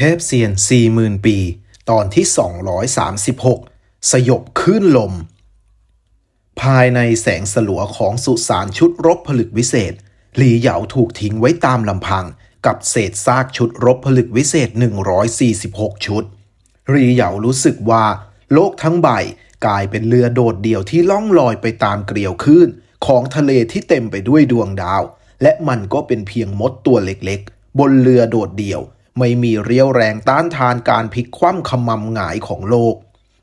เทพเซียน 40,000 ปี ตอนที่ 236 สยบคลื่นลม ภายในแสงสลัวของสุสานชุดรบผลึกวิเศษ หลีเหยาถูกทิ้งไว้ตามลำพัง กับเศษซากชุดรบผลึกวิเศษ 146 ชุด หลีเหยารู้สึกว่า โลกทั้งใบกลายเป็นเรือโดดเดี่ยวที่ล่องลอยไปตามเกลียวคลื่นของทะเลที่เต็มไปด้วยดวงดาว และมันก็เป็นเพียงมดตัวเล็กๆ บนเรือโดดเดี่ยว ไม่มีเรี่ยวแรงต้านทานการพลิกคว่ำขมำหงายของโลก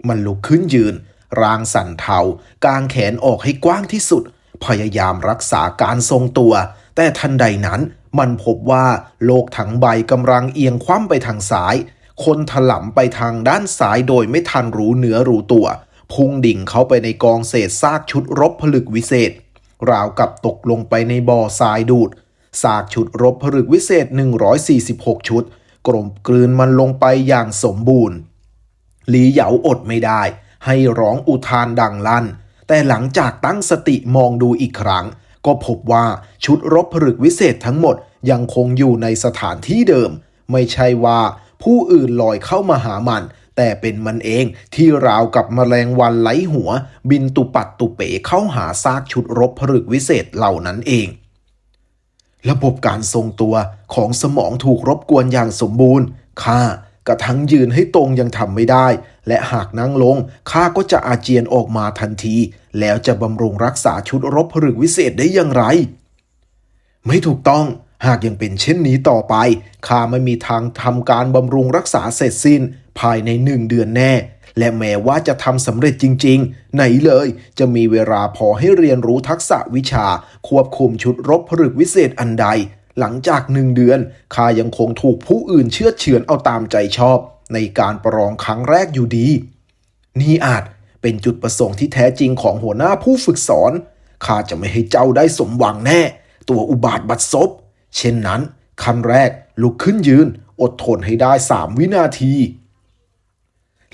มันลุกขึ้นยืน รางสั่นเทากางแขนออกให้กว้างที่สุด พยายามรักษาการทรงตัว แต่ทันใดนั้นมันพบว่าโลกทั้งใบกำลังเอียงคว่ำไปทางซ้าย คนถลำไปทางด้านซ้ายโดยไม่ทันรู้เนื้อรู้ตัว พุ่งดิ่งเข้าไปในกองเศษซากชุดรบผลึกวิเศษ ราวกับตกลงไปในบ่อทรายดูดซากชุดรบผลึกวิเศษ 146 ชุด กลมกลืนมันลงไปอย่างสมบูรณ์ หลีเหยาอดไม่ได้ ให้ร้องอุทานดังลั่น แต่หลังจากตั้งสติมองดูอีกครั้ง ก็พบว่าชุดรบผลึกวิเศษทั้งหมดยังคงอยู่ในสถานที่เดิม ไม่ใช่ว่าผู้อื่นลอยเข้ามาหามัน แต่เป็นมันเองที่ราวกับแมลงวันไหลหัว บินตุปัดตุเป๋เข้าหาซากชุดรบผลึกวิเศษเหล่านั้นเอง ระบบการทรงตัวของสมองถูกรบกวนอย่างสมบูรณ์ ข้ากระทั้งยืนให้ตรงยังทำไม่ได้ และหากนั่งลงข้าก็จะอาเจียนออกมาทันที แล้วจะบำรุงรักษาชุดรบผลึกวิเศษได้อย่างไร ไม่ถูกต้องหากยังเป็นเช่นนี้ต่อไปข้าไม่มีทางทำการบำรุงรักษาเสร็จสิ้น ภายในหนึ่งเดือนแน่ และแม้ว่าจะทำสำเร็จจริง ๆ ไหนเลย จะมีเวลาพอให้เรียนรู้ทักษะวิชา ควบคุมชุดรบผลึกวิเศษอันใด หลังจากหนึ่งเดือนข้ายังคงถูกผู้อื่นเชื่อเฉือนเอาตามใจชอบ ในการประลองครั้งแรกอยู่ดี นี่อาจเป็นจุดประสงค์ที่แท้จริงของหัวหน้าผู้ฝึกสอนข้าจะไม่ให้เจ้าได้สมหวังแน่ ตัวอุบาทบัดซบ เช่นนั้นขั้นแรกลุกขึ้นยืน อดทนให้ได้สามวินาที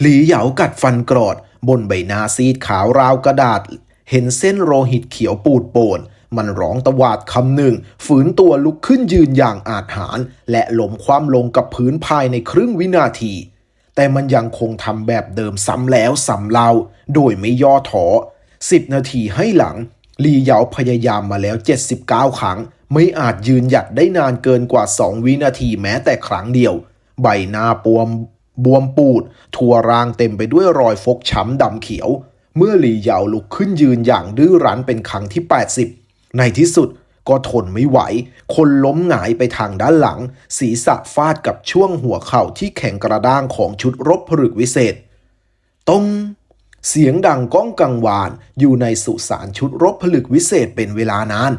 หลีเหยากัดฟันกรอด บนใบหน้าซีดขาวราวกระดาษ เห็นเส้นโลหิตเขียวปูดโปน มันร้องตะวาดคำหนึ่ง ฝืนตัวลุกขึ้นยืนอย่างอาจหาร และล้มคว่ำลงกับพื้นภายในครึ่งวินาที แต่มันยังคงทำแบบเดิมซ้ำแล้วซ้ำเล่า โดยไม่ย่อท้อสิบนาทีให้หลังลีเหยาพยายามมาแล้ว 79 ครั้ง ไม่อาจยืนหยัดได้นานเกินกว่า 2 วินาทีแม้แต่ครั้งเดียว ใบหน้าปวม บวมปูด ทั่วร่างเต็มไปด้วยรอยฟกช้ำดำเขียว เมื่อหลีเหยาลุกขึ้นยืนอย่างดื้อรั้นเป็นครั้งที่ 80 ในที่สุดก็ทนไม่ไหว คนล้มหงายไปทางด้านหลัง ศีรษะฟาดกับช่วงหัวเข่าที่แข็งกระด้างของชุดรบผลึกวิเศษตรงเสียงดังก้องกังวาน อยู่ในสุสานชุดรบผลึกวิเศษเป็นเวลานาน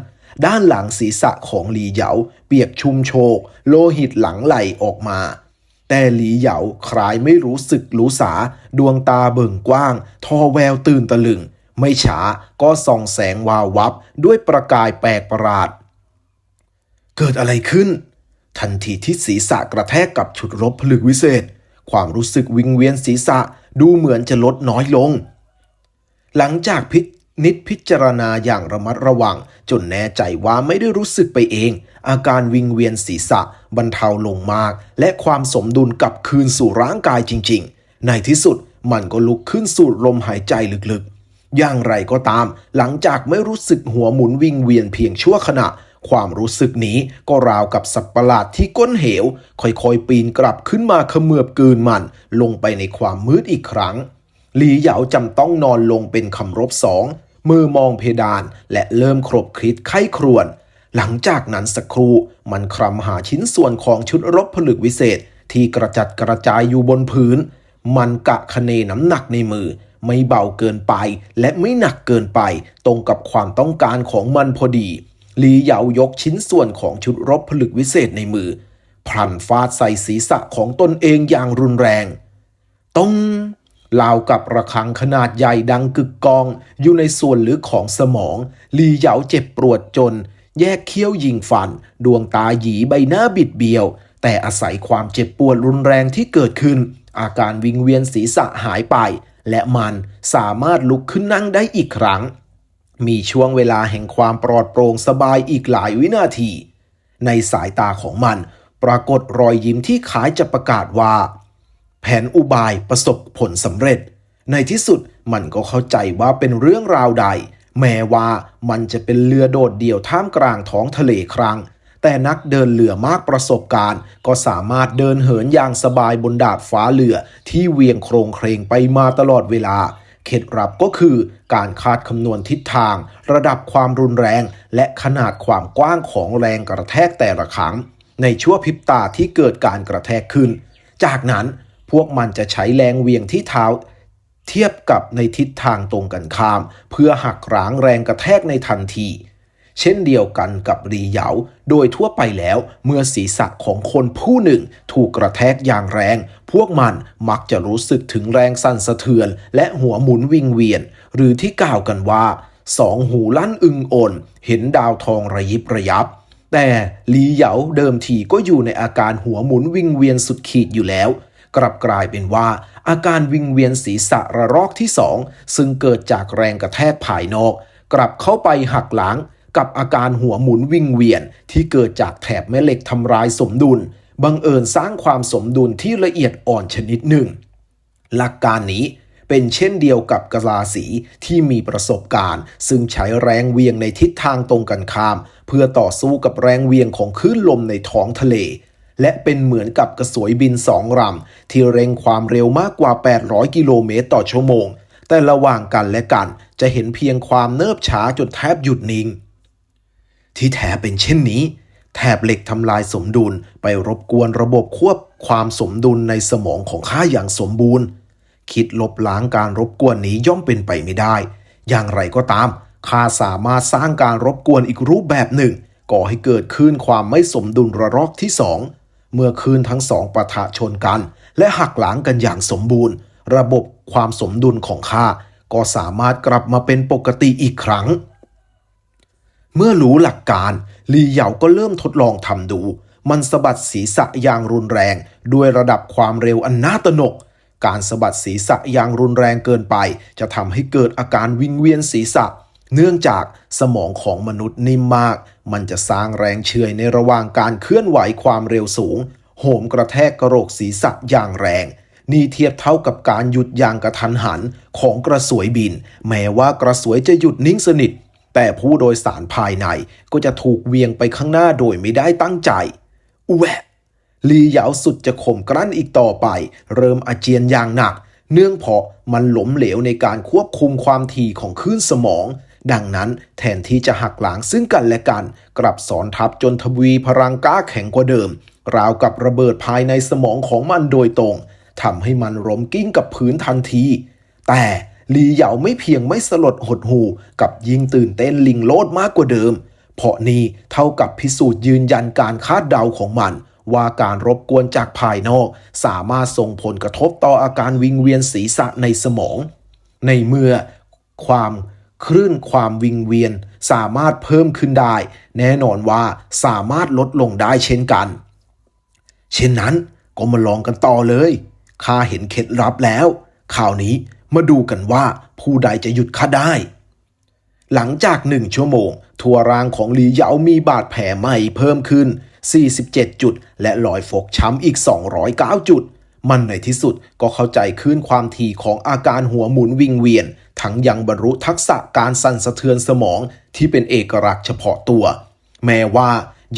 ด้านหลังศีรษะของหลีเหยา เปียกชุ่มโชก โลหิตหลังไหลออกมา แต่หลีเหยาคล้ายไม่รู้สึกรู้สา ดวงตาเบิ่งกว้าง ทอแววตื่นตะลึง ไม่ช้าก็ส่องแสงวาววับด้วยประกายแปลกประหลาด เกิดอะไรขึ้น ทันทีที่ศีรษะกระแทกกับชุดรบผลึกวิเศษ ความรู้สึกวิงเวียนศีรษะดูเหมือนจะลดน้อยลง หลังจากพิ นิจพิจารณาอย่างระมัดระวัง จนแน่ใจว่าไม่ได้รู้สึกไปเอง อาการวิงเวียนศีรษะ บรรเทาลงมาก และความสมดุลกลับคืนสู่ร่างกายจริง ๆ ในที่สุดมันก็ลุกขึ้นสูดลมหายใจลึกๆ อย่างไรก็ตาม หลังจากไม่รู้สึกหัวหมุนวิงเวียนเพียงชั่วขณะ ความรู้สึกนี้ก็ราวกับสัตว์ประหลาดที่ก้นเหว ค่อยๆ ปีนกลับขึ้นมาเขมือบกืนมัน ลงไปในความมืดอีกครั้ง หลีเหยาจำต้องนอนลงเป็นคำรบสองมือมองเพดานและเริ่มครบคริดไข้ครวน หลังจากนั้นสักครู่มันคลำหาชิ้นส่วนของชุดรบผลึกวิเศษที่กระจัดกระจายอยู่บนพื้น มันกะคะเนน้ำหนักในมือ ไม่เบาเกินไปและไม่หนักเกินไป ตรงกับความต้องการของมันพอดี หลีเหยายกชิ้นส่วนของชุดรบผลึกวิเศษในมือ พลันฟาดใส่ศีรษะของตนเองอย่างรุนแรงต้อง ลาวกับระฆังขนาดใหญ่ดังกึกกอง อยู่ในส่วนลึกของสมอง ลีเหยาเจ็บปวดจน แยกเขี้ยวยิงฟัน ดวงตาหยีใบหน้าบิดเบี้ยว แต่อาศัยความเจ็บปวดรุนแรงที่เกิดขึ้น อาการวิงเวียนศีรษะหายไป และมันสามารถลุกขึ้นนั่งได้อีกครั้ง มีช่วงเวลาแห่งความปลอดโปร่งสบายอีกหลายวินาที ในสายตาของมัน ปรากฏรอยยิ้มที่คล้ายจะประกาศว่า แผนอุบายประสบผลสำเร็จ ในที่สุดมันก็เข้าใจว่าเป็นเรื่องราวใด แม้ว่ามันจะเป็นเรือโดดเดี่ยวท่ามกลางท้องทะเลครั้ง แต่นักเดินเรือมากประสบการณ์ ก็สามารถเดินเหินอย่างสบายบนดาดฟ้าเรือที่เวียงโครงเครงไปมาตลอดเวลาเคล็ดลับก็คือการคาดคำนวณทิศทาง ระดับความรุนแรง และขนาดความกว้างของแรงกระแทกแต่ละครั้ง ในชั่วพริบตาที่เกิดการกระแทกขึ้น จากนั้น พวกมันจะใช้แรงเวียงที่เท้า เทียบกับในทิศทางตรงกันข้าม เพื่อหักร้างแรงกระแทกในทันที เช่นเดียวกันกับรีเหยา โดยทั่วไปแล้วเมื่อศีรษะของคนผู้หนึ่งถูกกระแทกอย่างแรง พวกมันมักจะรู้สึกถึงแรงสั่นสะเทือน และหัวหมุนวิงเวียน หรือที่กล่าวกันว่าสองหูลั่นอึงโอนเห็นดาวทองระยิบระยับ แต่ลีเหยาเดิมทีก็อยู่ในอาการหัวหมุนวิงเวียนสุดขีดอยู่แล้ว กลับกลายเป็นว่า อาการวิงเวียนศีรษะระลอกที่สองซึ่งเกิดจากแรงกระแทกภายนอก กลับเข้าไปหักหลังกับอาการหัวหมุนวิงเวียนที่เกิดจากแถบแม่เหล็กทำลายสมดุล บังเอิญสร้างความสมดุลที่ละเอียดอ่อนชนิดหนึ่ง หลักการนี้เป็นเช่นเดียวกับกะลาสีที่มีประสบการณ์ ซึ่งใช้แรงเวียงในทิศทางตรงกันข้าม เพื่อต่อสู้กับแรงเวียงของคลื่นลมในท้องทะเล และเป็นเหมือนกับกระสวยบินสองลำที่เร่งความเร็วมากกว่า 800 กิโลเมตรต่อชั่วโมง แต่ระหว่างกันและกันจะเห็นเพียงความเนิบช้าจนแทบหยุดนิ่ง ที่แท้เป็นเช่นนี้ แถบเหล็กทำลายสมดุลไปรบกวนระบบควบความสมดุลในสมองของข้าอย่างสมบูรณ์ คิดลบล้างการรบกวนนี้ย่อมเป็นไปไม่ได้ อย่างไรก็ตามข้าสามารถสร้างการรบกวนอีกรูปแบบหนึ่ง ก่อให้เกิดคลื่นความไม่สมดุลระลอกที่สอง เมื่อคืนทั้งสองปะทะชนกัน และหักหล้างกันอย่างสมบูรณ์ ระบบความสมดุลของข้าก็สามารถกลับมาเป็นปกติอีกครั้ง เมื่อรู้หลักการลีเหยาก็เริ่มทดลองทำดู มันสะบัดศีรษะอย่างรุนแรง ด้วยระดับความเร็วอันน่าตระหนก การสะบัดศีรษะอย่างรุนแรงเกินไป จะทำให้เกิดอาการวิงเวียนศีรษะ เนื่องจากสมองของมนุษย์นิ่มมาก มันจะสร้างแรงเฉื่อยในระหว่างการเคลื่อนไหวความเร็วสูง โหมกระแทกกระโหลกศีรษะอย่างแรง นี่เทียบเท่ากับการหยุดอย่างกระทันหันของกระสวยบิน แม้ว่ากระสวยจะหยุดนิ่งสนิท แต่ผู้โดยสารภายในก็จะถูกเวียงไปข้างหน้าโดยไม่ได้ตั้งใจอุแวะลีเหยาสุดจะข่มกลั้นอีกต่อไป เริ่มอาเจียนอย่างหนัก เนื่องเพราะมันหลมเหลวในการควบคุมความถี่ของคลื่นสมอง ดังนั้นแทนที่จะหักหลังซึ่งกันและกัน กลับสอนทับจนทวีพลังก้าแข็งกว่าเดิม ราวกับระเบิดภายในสมองของมันโดยตรงทำให้มันล้มกิ้งกับพื้นทันที แต่ลีเหยาไม่เพียงไม่สลดหดหูกับยิ่งตื่นเต้นลิงโลดมากกว่าเดิม เพราะนี่เท่ากับพิสูจน์ยืนยันการคาดเดาของมัน ว่าการรบกวนจากภายนอก สามารถส่งผลกระทบต่ออาการวิงเวียนศีรษะในสมอง ในเมื่อความ คลื่นความวิงเวียนสามารถเพิ่มขึ้นได้ แน่นอนว่าสามารถลดลงได้เช่นกัน เช่นนั้นก็มาลองกันต่อเลยข้าเห็นเคล็ดลับแล้วข่าวนี้มาดูกันว่าผู้ใดจะหยุดข้าได้ หลังจากหนึ่งชั่วโมง ทั่วร่างของหลีเหยามีบาดแผลใหม่เพิ่มขึ้น 47 จุด และรอยฟกช้ำอีก 209 จุด มันในที่สุดก็เข้าใจขึ้นความถี่ของอาการหัวหมุนวิงเวียนทั้งยังบรรลุทักษะการสั่นสะเทือนสมองที่เป็นเอกลักษณ์เฉพาะตัว แม้ว่า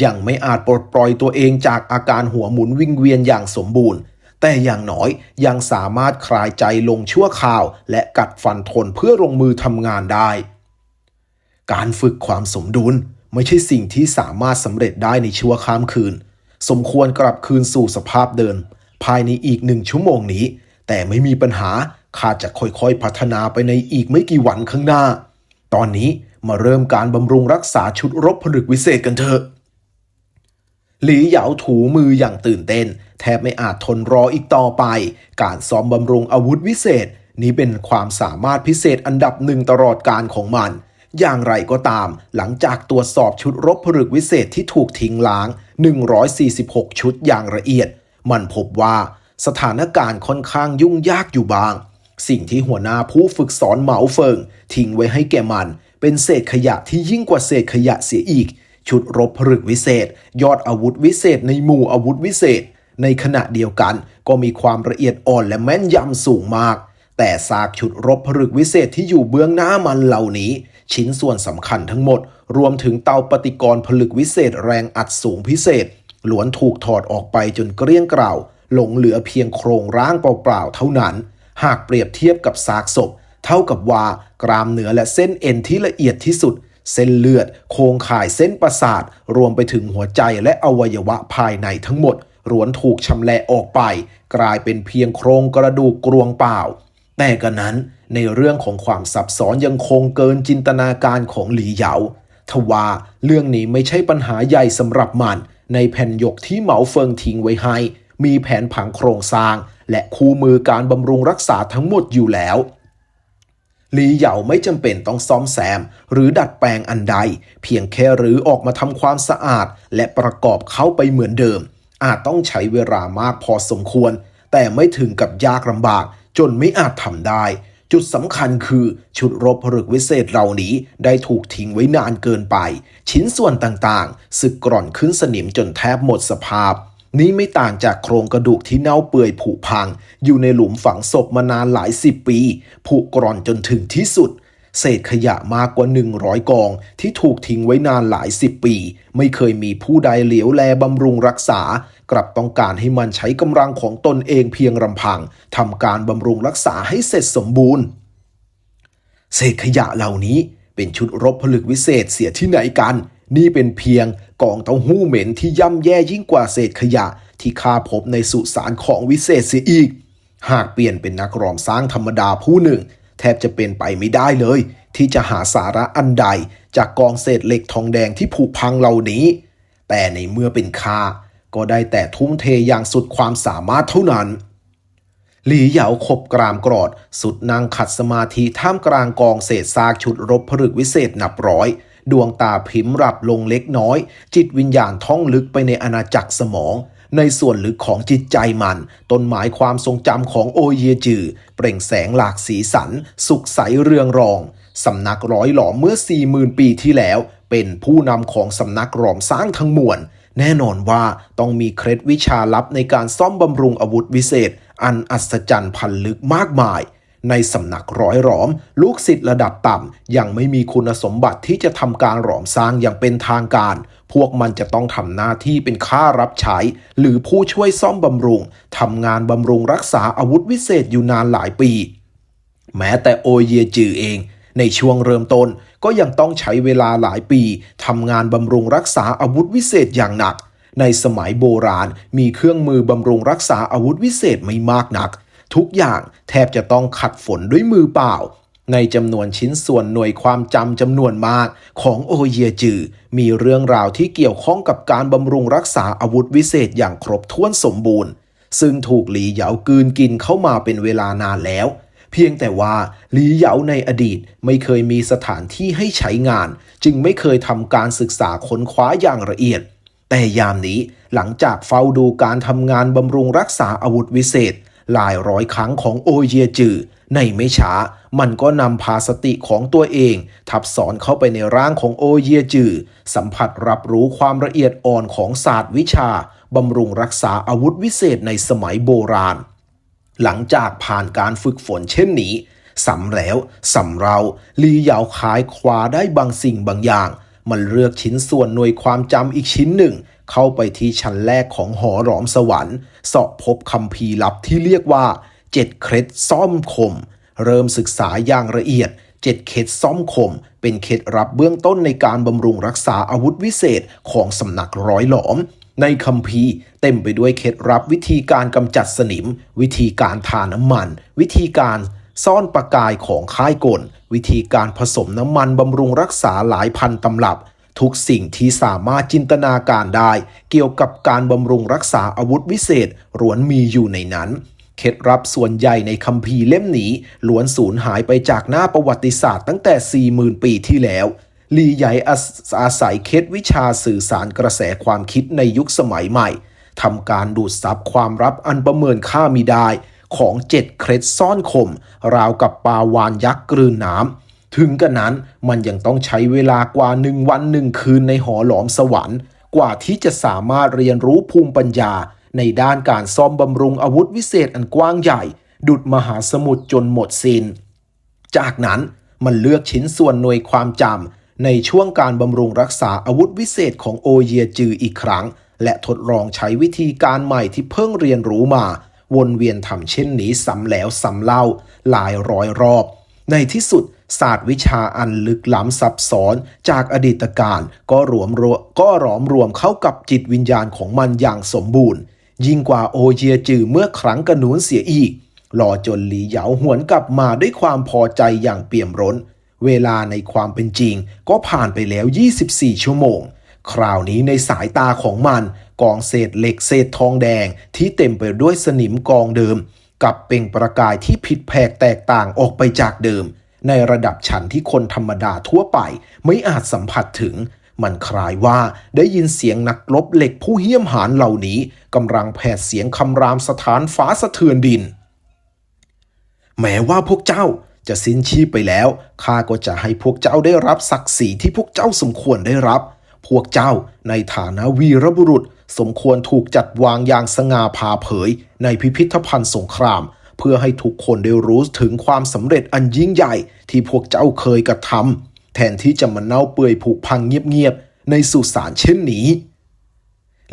ยังไม่อาจปลดปล่อยตัวเองจากอาการหัวหมุนวิงเวียนอย่างสมบูรณ์ แต่อย่างน้อยยังสามารถคลายใจลงชั่วคราว และกัดฟันทนเพื่อลงมือทำงานได้ การฝึกความสมดุลไม่ใช่สิ่งที่สามารถสำเร็จได้ในชั่วข้ามคืน สมควรกลับคืนสู่สภาพเดิมภายในอีกหนึ่งชั่วโมงนี้ แต่ไม่มีปัญหา ข้าจะค่อยๆพัฒนาไปในอีกไม่กี่วันข้างหน้า ตอนนี้มาเริ่มการบำรุงรักษาชุดรบผลึกวิเศษกันเถอะ หลีเหยาถูมืออย่างตื่นเต้น แทบไม่อาจทนรออีกต่อไป การซ้อมบำรุงอาวุธวิเศษ นี้เป็นความสามารถพิเศษอันดับหนึ่งตลอดการของมัน อย่างไรก็ตาม หลังจากตรวจสอบชุดรบผลึกวิเศษที่ถูกทิ้งล้าง 146 ชุดอย่างละเอียด มันพบว่าสถานการณ์ค่อนข้างยุ่งยากอยู่บาง สิ่งที่หัวหน้าผู้ฝึกสอนเหมาเฟิง ทิ้งไว้ให้แก่มัน เป็นเศษขยะที่ยิ่งกว่าเศษขยะเสียอีก ชุดรบผลึกวิเศษ ยอดอาวุธวิเศษในหมู่อาวุธวิเศษ ในขณะเดียวกันก็มีความละเอียดอ่อนและแม่นยำสูงมาก แต่ซากชุดรบผลึกวิเศษที่อยู่เบื้องหน้ามันเหล่านี้ ชิ้นส่วนสำคัญทั้งหมด รวมถึงเตาปฏิกรณ์ผลึกวิเศษแรงอัดสูงพิเศษล้วนถูกถอดออกไปจนเกลี้ยงเกล่าหลงเหลือเพียงโครงร่างเปล่าๆเท่านั้น หากเปรียบเทียบกับซากศพ เท่ากับว่ากรามเนื้อและเส้นเอ็นที่ละเอียดที่สุด เส้นเลือด โครงข่ายเส้นประสาท รวมไปถึงหัวใจและอวัยวะภายในทั้งหมดล้วนถูกชำแหละออกไป กลายเป็นเพียงโครงกระดูกกรวงเปล่า แต่กันนั้นในเรื่องของความซับซ้อนยังคงเกินจินตนาการของหลีเหยาทว่าเรื่องนี้ไม่ใช่ปัญหาใหญ่สำหรับมัน ในแผ่นหยกที่เหมาเฟิงทิ้งไว้ให้ มีแผนผังโครงสร้าง และคู่มือการบำรุงรักษาทั้งหมดอยู่แล้วลีเหยาไม่จำเป็นต้องซ่อมแซม หรือดัดแปลงอันใด เพียงแค่หรือออกมาทำความสะอาด และประกอบเข้าไปเหมือนเดิม อาจต้องใช้เวลามากพอสมควร แต่ไม่ถึงกับยากลำบาก จนไม่อาจทำได้ จุดสำคัญคือชุดรบผลึกวิเศษเหล่านี้ได้ถูกทิ้งไว้นานเกินไป ชิ้นส่วนต่างๆ สึกกร่อนขึ้นสนิมจนแทบหมดสภาพ นี้ไม่ต่างจากโครงกระดูกที่เน่าเปื่อยผุพัง อยู่ในหลุมฝังศพมานานหลายสิบปี ผุกร่อนจนถึงที่สุด เศษขยะมากกว่า 100 กอง ที่ถูกทิ้งไว้นานหลายสิบปี ไม่เคยมีผู้ใดเหลียวแลบำรุงรักษา กลับต้องการให้มันใช้กำลังของตนเองเพียงลำพังทำการบำรุงรักษาให้เสร็จสมบูรณ์ เศษขยะเหล่านี้เป็นชุดรบผลึกวิเศษเสียที่ไหนกัน นี่เป็นเพียงกองเต้าหู้เหม็นที่ย่ำแย่ยิ่งกว่าเศษขยะที่ข้าพบในสุสานของวิเศษเสียอีก หากเปลี่ยนเป็นนักรอมสร้างธรรมดาผู้หนึ่ง แทบจะเป็นไปไม่ได้เลย ที่จะหาสาระอันใดจากกองเศษเหล็กทองแดงที่ผุพังเหล่านี้ แต่ในเมื่อเป็นข้าก็ได้แต่ทุ่มเทอย่างสุดความสามารถเท่านั้น หลีเหยาขบกรามกรอด สุดนางขัดสมาธิท่ามกลางกองเศษซากชุดรบผลึกวิเศษนับร้อย ดวงตาพิมพ์รับลงเล็กน้อย จิตวิญญาณท่องลึกไปในอาณาจักรสมอง ในส่วนลึกของจิตใจมัน ต้นหมายความทรงจำของโอเยจือ เปล่งแสงหลากสีสัน สุขใสเรืองรองสำนักร้อยหลอมเมื่อ40,000ปีที่แล้ว เป็นผู้นำของสำนักหลอมสร้างทั้งมวลแน่นอนว่าต้องมีเคล็ดวิชาลับในการซ่อมบำรุงอาวุธวิเศษ อันอัศจรรย์พันลึกมากมาย ในสำนักร้อยหลอม ลูกศิษย์ระดับต่ำยังไม่มีคุณสมบัติที่จะทำการหลอมสร้างอย่างเป็นทางการ พวกมันจะต้องทำหน้าที่เป็นค่ารับใช้ หรือผู้ช่วยซ่อมบำรุงทำงานบำรุงรักษาอาวุธวิเศษอยู่นานหลายปี แม้แต่โอเยจือเองในช่วงเริ่มต้นก็ยังต้องใช้เวลาหลายปีทำงานบำรุงรักษาอาวุธวิเศษอย่างหนัก ในสมัยโบราณมีเครื่องมือบำรุงรักษาอาวุธวิเศษไม่มากนัก ทุกอย่างแทบจะต้องขัดฝนด้วยมือเปล่า ในจำนวนชิ้นส่วนหน่วยความจำจำนวนมากของโอเยจือ มีเรื่องราวที่เกี่ยวข้องกับการบำรุงรักษาอาวุธวิเศษอย่างครบถ้วนสมบูรณ์ ซึ่งถูกหลีเหยากืนกินเข้ามาเป็นเวลานานแล้วเพียงแต่ว่าหลีเหยาในอดีตไม่เคยมีสถานที่ให้ใช้งาน จึงไม่เคยทำการศึกษาค้นคว้าอย่างละเอียด แต่ยามนี้หลังจากเฝ้าดูการทำงานบำรุงรักษาอาวุธวิเศษ หลายร้อยครั้งของโอเยจือ ในไม่ช้า มันก็นำพาสติของตัวเอง ทับสอนเข้าไปในร่างของโอเยจือ สัมผัสรับรู้ความละเอียดอ่อนของศาสตร์วิชาบำรุงรักษาอาวุธวิเศษในสมัยโบราณ หลังจากผ่านการฝึกฝนเช่นนี้สำแล้วสำเราลีเหยาขายคว้าได้บางสิ่งบางอย่าง มันเลือกชิ้นส่วนหน่วยความจำอีกชิ้นหนึ่ง เข้าไปที่ชั้นแรกของหอหลอมสวรรค์เสาะพบคำพีลับที่เรียกว่าเจ็ดเคล็ดซ่อมคม เริ่มศึกษาอย่างละเอียดเจ็ดเคล็ดซ่อมคม เป็นเคล็ดลับเบื้องต้นในการบำรุงรักษาอาวุธวิเศษของสำนักร้อยหลอม ในคัมภีเต็มไปด้วยเคล็ดลับวิธีการกำจัดสนิม วิธีการทาน้ำมัน วิธีการซ่อนประกายของค่ายกล วิธีการผสมน้ำมันบำรุงรักษาหลายพันตำรับ ทุกสิ่งที่สามารถจินตนาการได้ เกี่ยวกับการบำรุงรักษาอาวุธวิเศษล้วนมีอยู่ในนั้น เคล็ดลับส่วนใหญ่ในคัมภีร์เล่มนี้ล้วนสูญหายไปจากหน้าประวัติศาสตร์ตั้งแต่ 40,000 ปีที่แล้วลีใหญ่อาอาศัยเคล็ดวิชาสื่อสารกระแสความคิดในยุคสมัยใหม่ทำการดูดซับความลับอันประเมินค่ามิได้ ของเจ็ดเคล็ดซ่อนคม ราวกับปลาวานยักษ์กลืนน้ำ ถึงกระนั้นมันยังต้องใช้เวลากว่าหนึ่งวันหนึ่งคืนในหอหลอมสวรรค์ กว่าที่จะสามารถเรียนรู้ภูมิปัญญา ในด้านการซ่อมบำรุงอาวุธวิเศษอันกว้างใหญ่ ดุดมหาสมุทรจนหมดสิน้น จากนั้นมันเลือกชิ้นส่วนหน่วยความจำในช่วงการบำรุงรักษาอาวุธวิเศษของโอเยียจืออีกครั้ง และทดลองใช้วิธีการใหม่ที่เพิ่งเรียนรู้มา วนเวียนทำเช่นนี้ซ้ำแล้วซ้ำเล่าหลายร้อยรอบ ในที่สุด ศาสตร์วิชาอันลึกล้ำซับซ้อนจากอดีตการก็รวมรวก็หลอมรวมเข้ากับจิตวิญญาณของมันอย่างสมบูรณ์ ยิ่งกว่าโอเยียจือเมื่อครั้งกระนูนเสียอีกรอจนหลีเหยาหวนกลับมาด้วยความพอใจอย่างเปี่ยมร้น เวลาในความเป็นจริงก็ผ่านไปแล้ว 24 ชั่วโมง คราวนี้ในสายตาของมัน กองเศษเหล็กเศษทองแดงที่เต็มไปด้วยสนิมกองเดิม กับเปล่งประกายที่ผิดแผกแตกต่างออกไปจากเดิม ในระดับชั้นที่คนธรรมดาทั่วไป ไม่อาจสัมผัสถึง มันคล้ายว่าได้ยินเสียงนักรบเหล็กผู้เหี้ยมหาญเหล่านี้กำลังแผดเสียงคำรามสถานฟ้าสะเทือนดิน แม้ว่าพวกเจ้าจะสิ้นชีพไปแล้วข้าก็จะให้พวกเจ้าได้รับศักดิ์ศรีที่พวกเจ้าสมควรได้รับ พวกเจ้าในฐานะวีรบุรุษ สมควรถูกจัดวางอย่างสง่าผ่าเผย ในพิพิธภัณฑ์สงคราม เพื่อให้ทุกคนได้รู้ถึงความสำเร็จอันยิ่งใหญ่ที่พวกเจ้าเคยกระทำแทนที่จะมาเน่าเปื่อยผุพังเงียบๆ ในสุสานเช่นนี้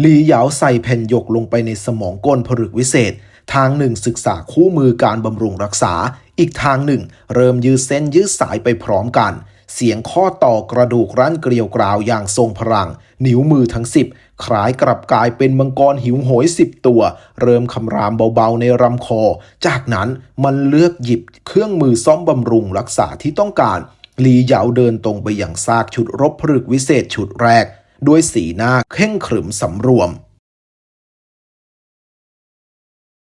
หลีเหยาใส่แผ่นหยกลงไปในสมองก้นผลึกวิเศษ ทางหนึ่งศึกษาคู่มือการบำรุงรักษา อีกทางหนึ่ง เริ่มยืดเส้นยืดสายไปพร้อมกันเสียงข้อต่อกระดูกรั้นเกลียวกราวอย่างทรงพลัง นิ้วมือทั้งสิบ คล้ายกลับกลายเป็นมังกรหิวโหยสิบตัว เริ่มคำรามเบาๆในลำคอ จากนั้นมันเลือกหยิบเครื่องมือซ่อมบำรุงรักษาที่ต้องการหลีเหยาเดินตรงไปอย่างซากชุดรบพลึกวิเศษชุดแรก ด้วยสีหน้าเข่งขรึมสำรวม